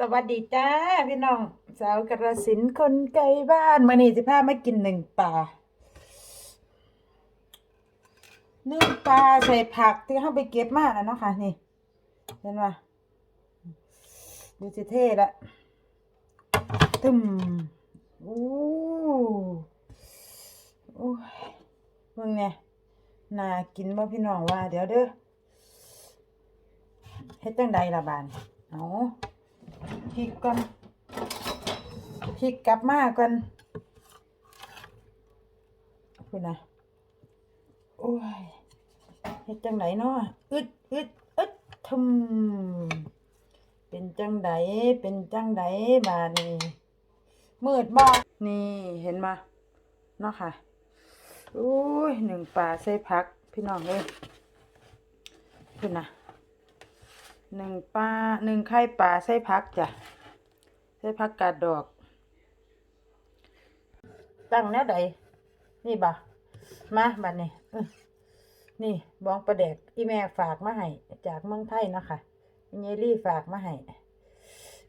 สวัสดีจ้าพี่น้อง สาวกระสินคนไกลบ้านมื่อนี้สิพามากินหนึ่งปลาหนึ่งปลาใส่ผักที่เขาไปเก็บมาแล้วเนาะค่ะนี่ เห็นป่ะดูสิเท่ละตึมอู้โอ้ยเบิ่งเนี่ยน่ากินบ่พี่น้องว่า เดี๋ยวเด้อเฮ็ดจังใดล่ะบานเอา พริกก่อนพริกกลับมาก่อนคุณนะโอ้ยเฮ็ดจังไดเนาะอึดอึดอึดทมเป็นจังไดเป็นจังไดบาดนี้มืดบ่นี่เห็นมาเนาะค่ะโอ้ยหนึ่งปลาใส่ผัก พี่น้องเลยคุณนะหนึ่งปลาหนึ่งไข่ปลาใส่ผักจ้ะ ส่ผักกาดดอก ตั้งแนวใดนี่บ่มาบัดนี้นี่บองประเด็กอีแม่ฝากมาให้จากเมืองไทยนะคะเยลี่ฝากมาให้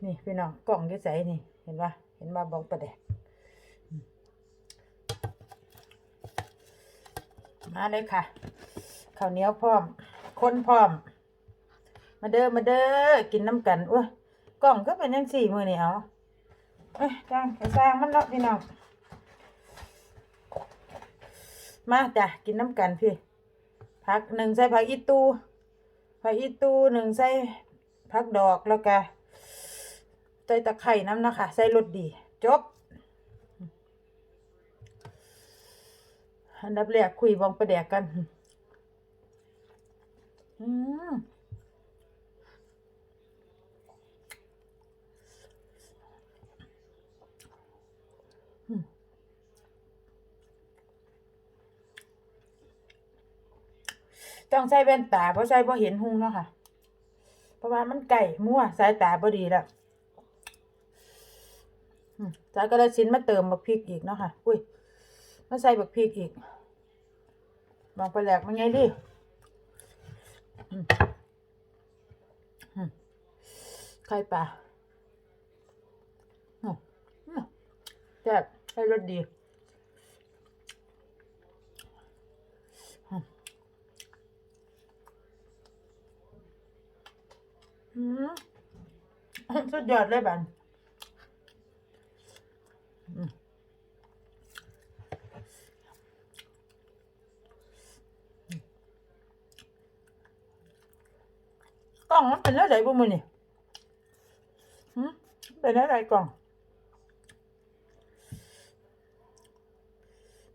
นี่พี่น้องกล่องยู่ใสนี่ เห็นป่ะเห็นว่าบองประเด็กมาเลยค่ะข้าวเหนียวพร้อมคนพร้อม มาเด้อมาเด้อกินน้ำกันอุ้ยกล่องก็เป็นยังสี่มือเนี่เอาเอ จ้างไปสร้างมันเนาะพี่น้อง มาจ้ะกินน้ำกันพี่ ผักหนึ่งใส่ผักอีตูผักอีตูหนึ่งใส่ผักดอกแล้วก็ใส่ตะไคร่น้ำนะคะ ใส่รสดี จบ อันดับแรกคุยบองประแดกกัน อืม ต้องใส่แว่นตาเพราะใส่เพราะเห็นหุงเนาะค่ะ เพราะว่ามันไก่มั่วสายตาพอดีแล้วสายกระสินมาเติมบักพริกอีกเนาะค่ะ อุ้ยมาใส่บักพริกอีกลองไปแหลกมันไงดิไข่ปลาอืมอืมแซ่บใส่รสดี สุดยอดเลยบันอืมกล่องมันเป็นอะไรบุ้มือนี่หืมเป็นอะไรกล่อง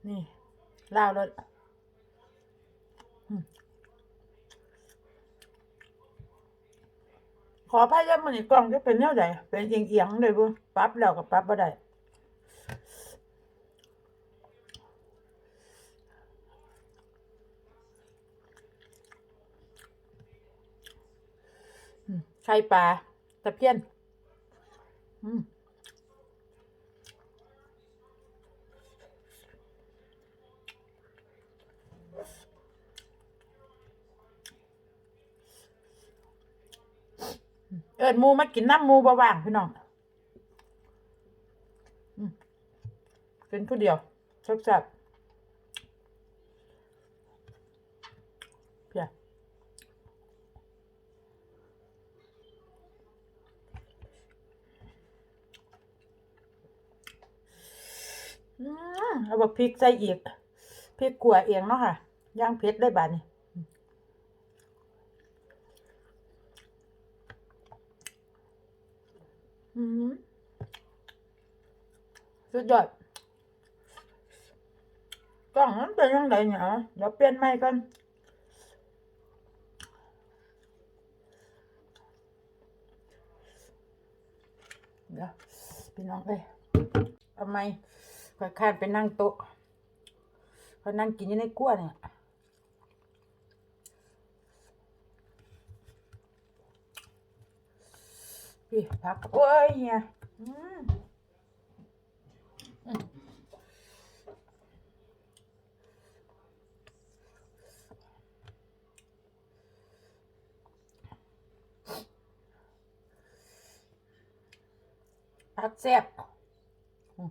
นี่ลาวรถอืม ขอพายามันอีกกล่องจะเป็นเนวใดเป็นเอียงเอียงๆเลยบุปรั๊บแล้วกับปรั๊บบ่ได้ไข่ปลาตะเพียน อืม เอิดมูมากินน้ำมูบ่ว่างพี่น้องอืมเป็นผู้เดียวแซ่บๆเพียอืมเอาบักพริกใส่อีกพริกขัวเองเนาะค่ะย่างเผ็ดได้บาดนี้ อืม สุดยอดกล่องมันเป็นยังไงเนี่ยเอาเดี๋ยวเปลี่ยนใหม่กันเดี๋ยวพี่น้องเอ้ยทำไมข่อยคร้านไปนั่งโต๊ะข่อยนั่งกินอยู่ในกั้วเนี่ย พี่พักโอ้ยเฮียอืมอืม ผักแซ่บอืม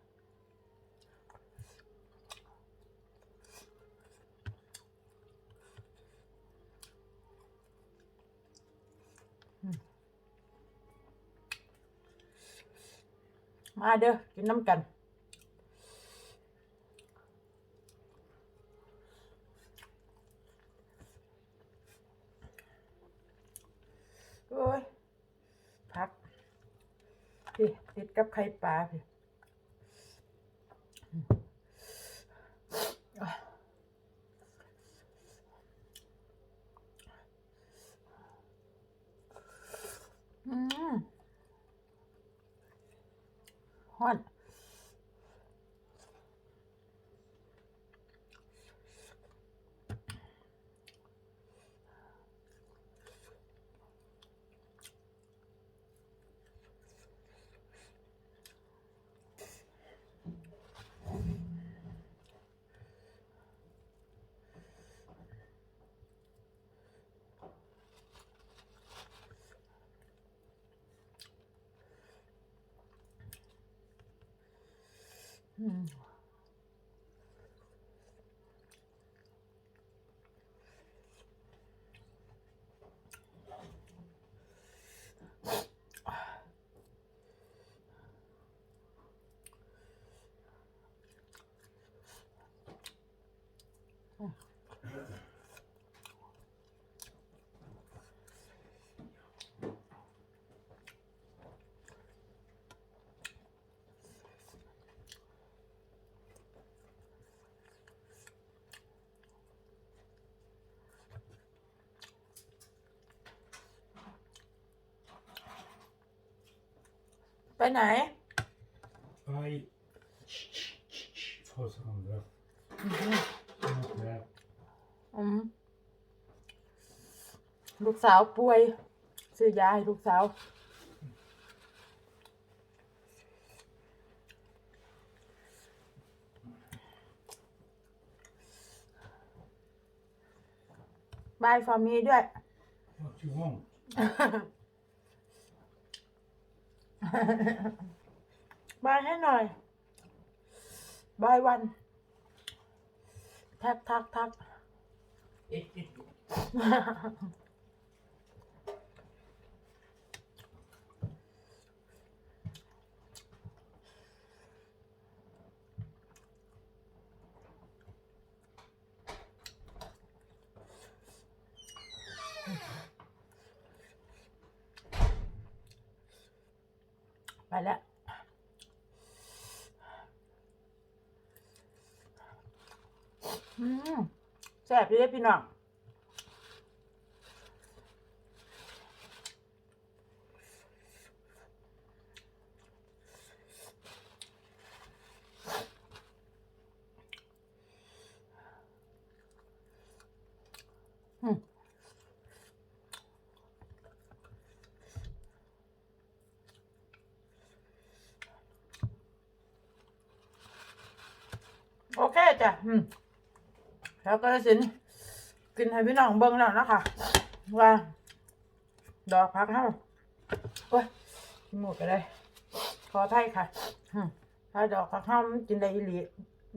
มาเด้อกินน้ำกัน โอ้ยพักพี่ติดกับไข่ปลาพี่ อื ไปไหน Bij voor sander. อืม Ja. อืมลูกสาวป่วย ซื้อยาให้ลูกสาว บายฟอร์มีด้วย What you want? บายให้หน่อย บายวัน ทักทักทัก ไปแล้วอืมแซ่บพี่เด้อพี่น้องอืมโอเค จ้ะอืมแล้วก็สินกินให้พี่น้องเบิ่งแล้วนะคะว่า ดอกพักเฮาโอ้ยกินหมดไปเลยขอไทยค่ะถ้าดอกพักเฮามันกินได้อีหลี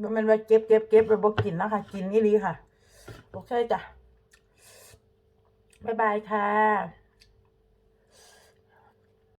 บ่แม่นว่าเก็บเก็บเก็บแล้วบ่กินนะคะกินอีหลีค่ะโอเคจ้ะบ๊ายบายค่ะ